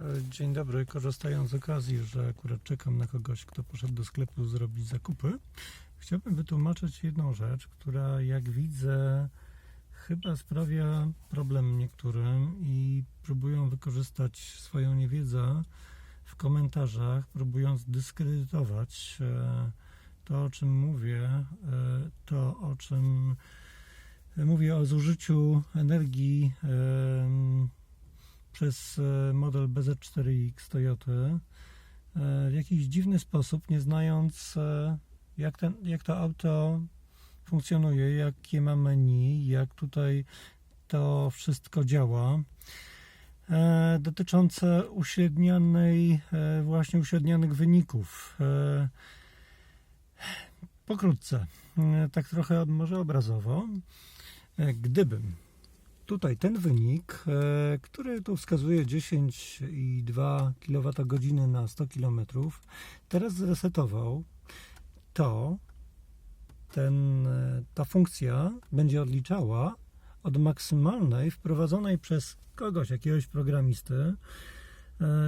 E, Dzień dobry. Korzystając z okazji, że akurat czekam na kogoś, kto poszedł do sklepu zrobić zakupy, chciałbym wytłumaczyć jedną rzecz, która jak widzę chyba sprawia problem niektórym i próbują wykorzystać swoją niewiedzę w komentarzach, próbując dyskredytować e, to, o czym mówię, e, to, o czym mówię o zużyciu energii przez e, model BZ4X Toyoty e, w jakiś dziwny sposób, nie znając e, jak, ten, jak to auto funkcjonuje, jakie ma menu, jak tutaj to wszystko działa. Dotyczące uśrednianej, właśnie uśrednianych wyników. Pokrótce, tak trochę może obrazowo. Gdybym tutaj ten wynik, e, który tu wskazuje 10,2 kWh na 100 km, teraz zresetował, to ten, e, ta funkcja będzie odliczała od maksymalnej wprowadzonej przez kogoś, jakiegoś programisty e,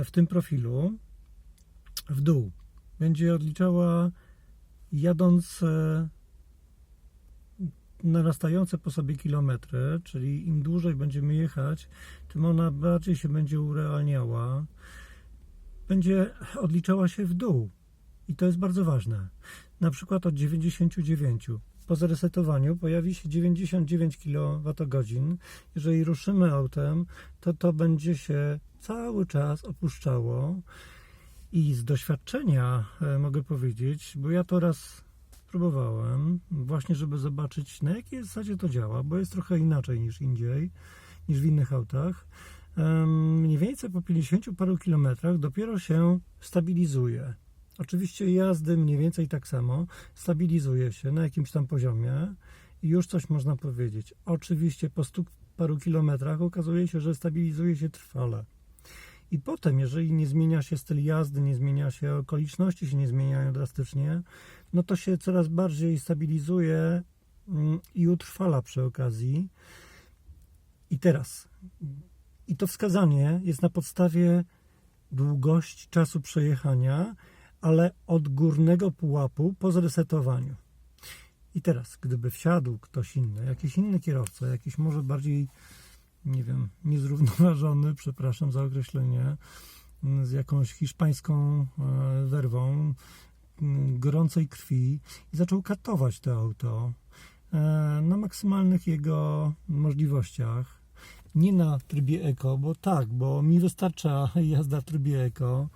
w tym profilu w dół. Będzie odliczała jadąc narastające po sobie kilometry, czyli im dłużej będziemy jechać, tym ona bardziej się będzie urealniała. Będzie odliczała się w dół. I to jest bardzo ważne. Na przykład od 99. Po zresetowaniu pojawi się 99 kWh. Jeżeli ruszymy autem, to to będzie się cały czas opuszczało. I z doświadczenia e, mogę powiedzieć, bo ja to raz próbowałem, właśnie żeby zobaczyć na jakiej zasadzie to działa, bo jest trochę inaczej niż indziej, niż w innych autach. Mniej więcej po 50 paru kilometrach dopiero się stabilizuje. Oczywiście jazdy mniej więcej tak samo, stabilizuje się na jakimś tam poziomie i już coś można powiedzieć. Oczywiście po 100 paru kilometrach okazuje się, że stabilizuje się trwale. I potem, jeżeli nie zmienia się styl jazdy, nie zmienia się okoliczności, się nie zmieniają drastycznie, no to się coraz bardziej stabilizuje mm, i utrwala przy okazji. I teraz, i to wskazanie jest na podstawie długości czasu przejechania, ale od górnego pułapu po zresetowaniu. I teraz, gdyby wsiadł ktoś inny, jakiś inny kierowca, jakiś może bardziej, nie wiem, niezrównoważony, przepraszam za określenie, z jakąś hiszpańską e, werwą, gorącej krwi i zaczął katować to auto e, na maksymalnych jego możliwościach. Nie na trybie eko, bo tak, bo mi wystarcza jazda w trybie eko.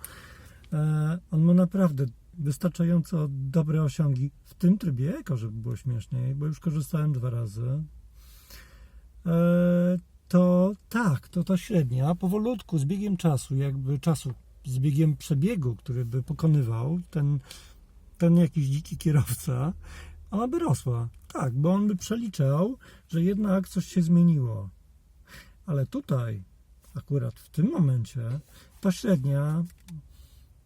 E, On ma naprawdę wystarczająco dobre osiągi w tym trybie eko, żeby było śmieszniej, bo już korzystałem dwa razy. E, To tak, to ta średnia powolutku, z biegiem czasu, jakby czasu, z biegiem przebiegu, który by pokonywał ten, ten jakiś dziki kierowca, ona by rosła. Tak, bo on by przeliczał, że jednak coś się zmieniło. Ale tutaj, akurat w tym momencie, ta średnia,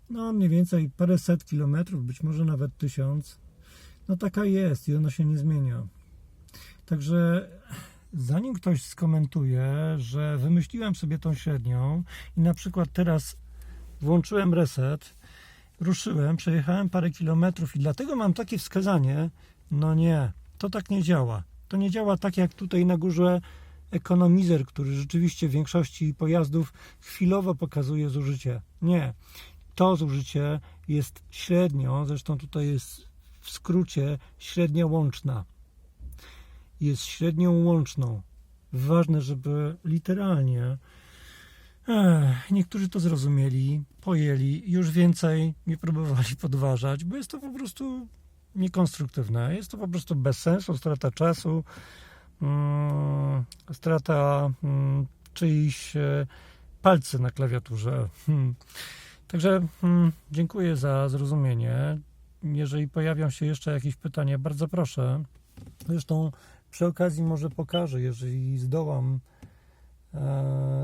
no mniej więcej paręset kilometrów, być może nawet tysiąc, no taka jest i ona się nie zmienia. Także zanim ktoś skomentuje, że wymyśliłem sobie tą średnią i na przykład teraz włączyłem reset, ruszyłem, przejechałem parę kilometrów i dlatego mam takie wskazanie, no nie, to tak nie działa. To nie działa tak jak tutaj na górze ekonomizer, który rzeczywiście w większości pojazdów chwilowo pokazuje zużycie. Nie. To zużycie jest średnio, zresztą tutaj jest w skrócie średnia łączna. Jest średnią łączną. Ważne, żeby literalnie Niektórzy to zrozumieli, pojęli, już więcej nie próbowali podważać, bo jest to po prostu niekonstruktywne. Jest to po prostu bez sensu, strata czasu, mm, strata mm, czyichś e, palcy na klawiaturze. Hmm. Także hmm, dziękuję za zrozumienie. Jeżeli pojawią się jeszcze jakieś pytania, bardzo proszę. Zresztą przy okazji może pokażę, jeżeli zdołam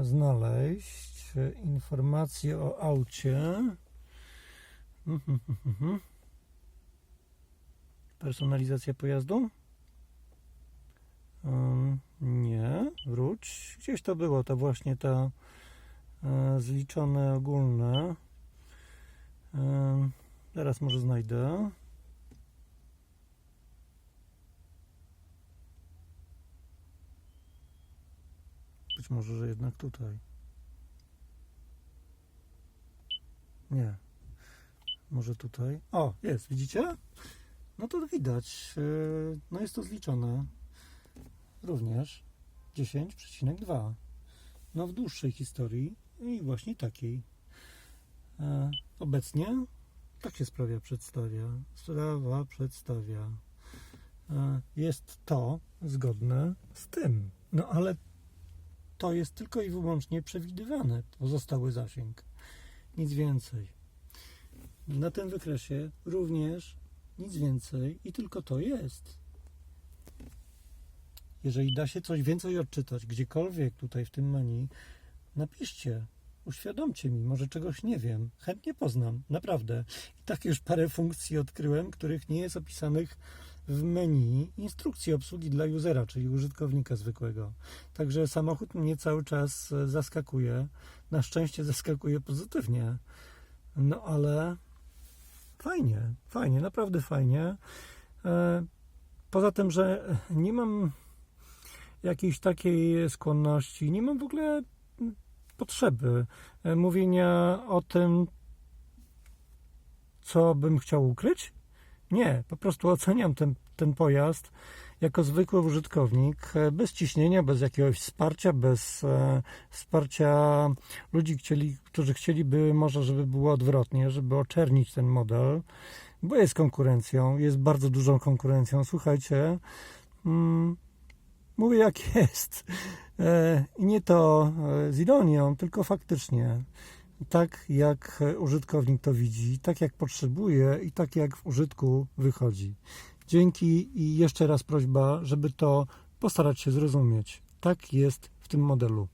znaleźć e, informacje o aucie. Mhm, mhm, mhm. Personalizacja pojazdu? Nie, wróć. Gdzieś to było, to właśnie ta e, zliczone ogólne. Teraz może znajdę. Być może, że jednak tutaj. Nie. Może tutaj. O, jest, widzicie? No to widać. Yy, No jest to zliczone. Również 10,2. No w dłuższej historii i właśnie takiej. E, Obecnie tak się sprawa przedstawia. Sprawa przedstawia. E, Jest to zgodne z tym. No ale to jest tylko i wyłącznie przewidywane. Pozostały zasięg. Nic więcej. Na tym wykresie również nic więcej i tylko to jest. Jeżeli da się coś więcej odczytać gdziekolwiek tutaj w tym menu, napiszcie, uświadomcie mi, może czegoś nie wiem. Chętnie poznam, naprawdę. I tak już parę funkcji odkryłem, których nie jest opisanych w menu instrukcji obsługi dla usera, czyli użytkownika zwykłego. Także samochód mnie cały czas e, zaskakuje. Na szczęście zaskakuje pozytywnie. No ale fajnie, fajnie, naprawdę fajnie. E, Poza tym, że nie mam jakiejś takiej skłonności, nie mam w ogóle potrzeby e, mówienia o tym, co bym chciał ukryć. Nie, po prostu oceniam ten, ten pojazd jako zwykły użytkownik, e, bez ciśnienia, bez jakiegoś wsparcia, bez e, wsparcia ludzi, chcieli, którzy chcieliby może, żeby było odwrotnie, żeby oczernić ten model, bo jest konkurencją, jest bardzo dużą konkurencją. Słuchajcie, mm, mówię jak jest. E, I nie to e, z ironią, tylko faktycznie. Tak jak użytkownik to widzi, tak jak potrzebuje i tak jak w użytku wychodzi. Dzięki i jeszcze raz prośba, żeby to postarać się zrozumieć. Tak jest w tym modelu.